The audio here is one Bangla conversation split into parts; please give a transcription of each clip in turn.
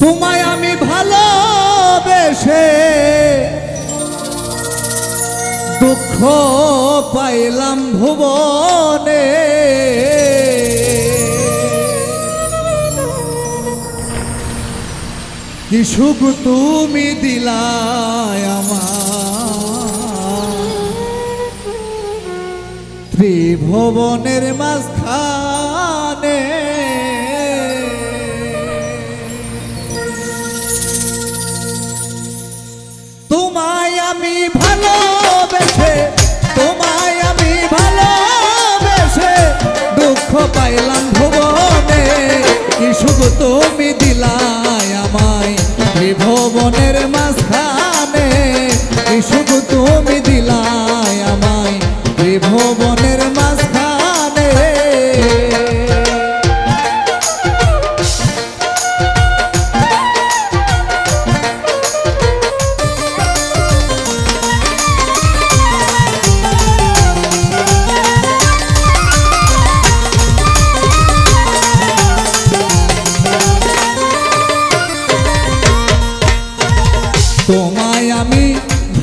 তোমায় আমি ভালোবেসে দুঃখ পাইলাম ভুবনে। কি সুখ তুমি দিলায় আমার। ত্রিভুবনের মাঝখানে আমি ভালোবেসে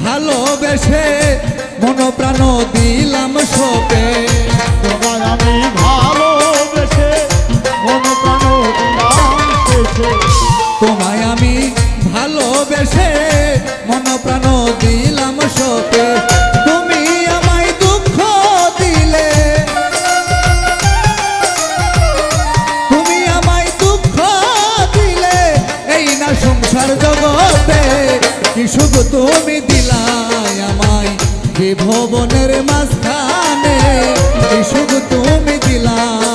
ভালোবেসে মন প্রাণ দিলাম সপে তোমায় আমি ভালোবেসে মন প্রাণ দিলাম তোমায় আমি ভালোবেসে মন প্রাণ দিলাম সপে তুমি আমায় দুঃখ দিলে। তুমি আমায় দুঃখ দিলে। এই না সংসার জগতে কি সুখ তুমি দিলাই আমায় বিভবনের মাঝখানে কি তুমি দিলাই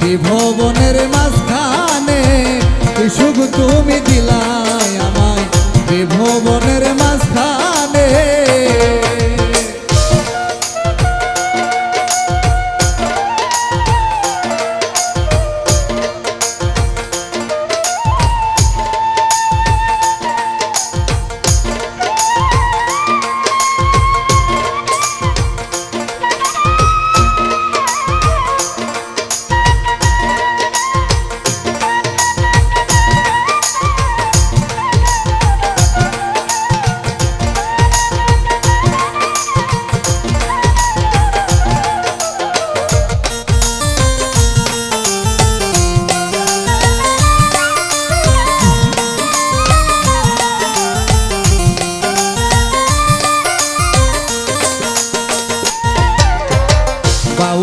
আমায় ভবনের মাঝখানে সুখ তুমি দিলাই আমায়। বিভবনের মাঝখানে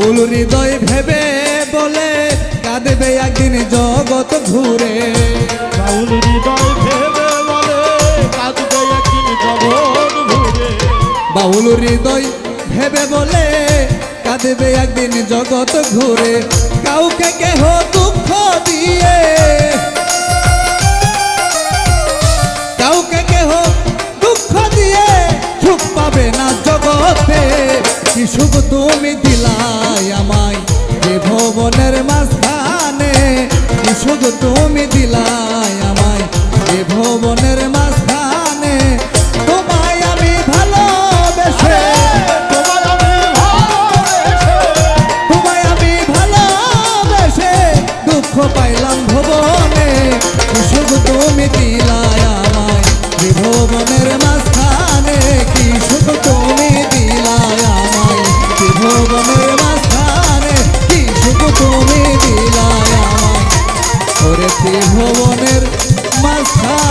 বাউল হৃদয় ভেবে বলে কাঁদবে একদিন জগৎ ঘুরে। রাহুল হৃদয় ভেবে বলে কাঁদবে একদিন জগৎ ঘুরে। বাউল হৃদয় ভেবে বলে কাঁদবে একদিন জগৎ ঘুরে। কাউকে কেহ দুঃখ দিয়ে সুখ তুমি দিলাই আমায়। যে ভবনের মাঝখানে কি সুখ তুমি দিলাই আমায়। যে ভবনের মাঝখানে তোমায় আমি ভালোবেসে। তোমায় আমি ভালোবেসে। দুঃখ পাইলাম ভুবনে। সুখ তুমি দিলাই আমায়। ত্রিভুবনের মাঝখানে আমায় মাঝখানে